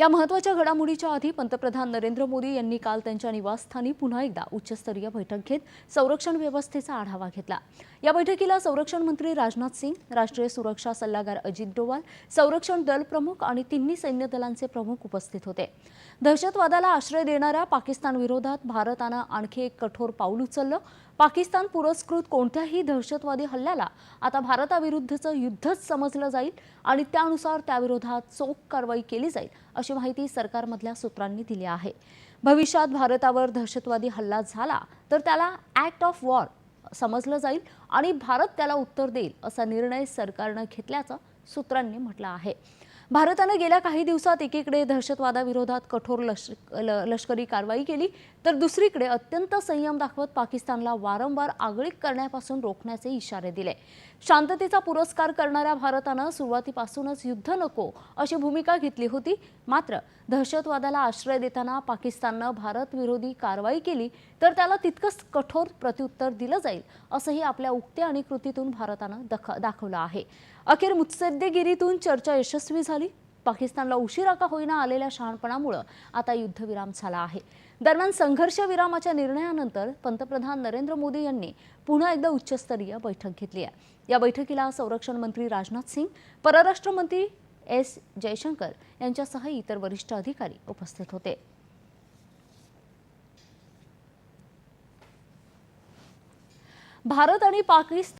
या महत्त्वाच्या घडामोडीच्या आधी पंतप्रधान नरेंद्र मोदी यांनी काल त्यांच्या निवासस्थानी पुन्हा एकदा उच्चस्तरीय बैठक घेत संरक्षण व्यवस्थेचा आढावा घेतला. या बैठकीला संरक्षण मंत्री राजनाथ सिंग राष्ट्रीय सुरक्षा सल्लागार अजित डोवाल संरक्षण दल प्रमुख आणि तिन्ही सैन्य दलांचे प्रमुख उपस्थित होते. दहशतवादाला आश्रय देणाऱ्या पाकिस्तान विरोधात भारतानं आणखी एक कठोर पाऊल उचललं. पाकिस्तान पुरस्कृत कोणत्याही दहशतवादी हल्ल्याला आता भारताविरुद्धचं युद्धच समजलं जाईल आणि त्यानुसार त्याविरोधात चोख कारवाई केली जाईल अशी माहिती सरकारमधल्या सूत्रांनी दिली आहे. भविष्यात भारतावर दहशतवादी हल्ला झाला तर त्याला ॲक्ट ऑफ वॉर समजलं जाईल आणि भारत त्याला उत्तर देईल असा निर्णय सरकारनं घेतल्याचं सूत्रांनी म्हटलं आहे. भारतानं गेल्या काही दिवसात एकीकडे दहशतवादाविरोधात कठोर लश ल- लष्करी कारवाई केली तर दुसरीकडे अत्यंत संयम दाखवत पाकिस्तानला वारंवार आगळीक करण्यापासून रोखण्याचे इशारे दिले. शांततेचा पुरस्कार करणाऱ्या भारतानं सुरुवातीपासूनच युद्ध नको अशी भूमिका घेतली होती. मात्र दहशतवादाला आश्रय देताना पाकिस्ताननं भारत विरोधी कारवाई केली तर त्याला तितकंच कठोर प्रत्युत्तर दिलं जाईल असंही आपल्या उक्त्या आणि कृतीतून भारतानं दख दाखवलं आहे. अखेर मुत्सद्देगिरीतून चर्चा यशस्वी झाली झाली पाकिस्तानला उशिरा का होईना आलेल्या शहाणपणामुळं आता युद्धविराम झाला आहे. दरम्यान संघर्ष विरामाच्या निर्णयानंतर पंतप्रधान नरेंद्र मोदी यांनी पुन्हा एकदा उच्चस्तरीय बैठक घेतली आहे. या बैठकीला संरक्षण मंत्री राजनाथ सिंग परराष्ट्र मंत्री एस जयशंकर यांच्यासह इतर वरिष्ठ अधिकारी उपस्थित होते. भारत आणि पाकिस्तान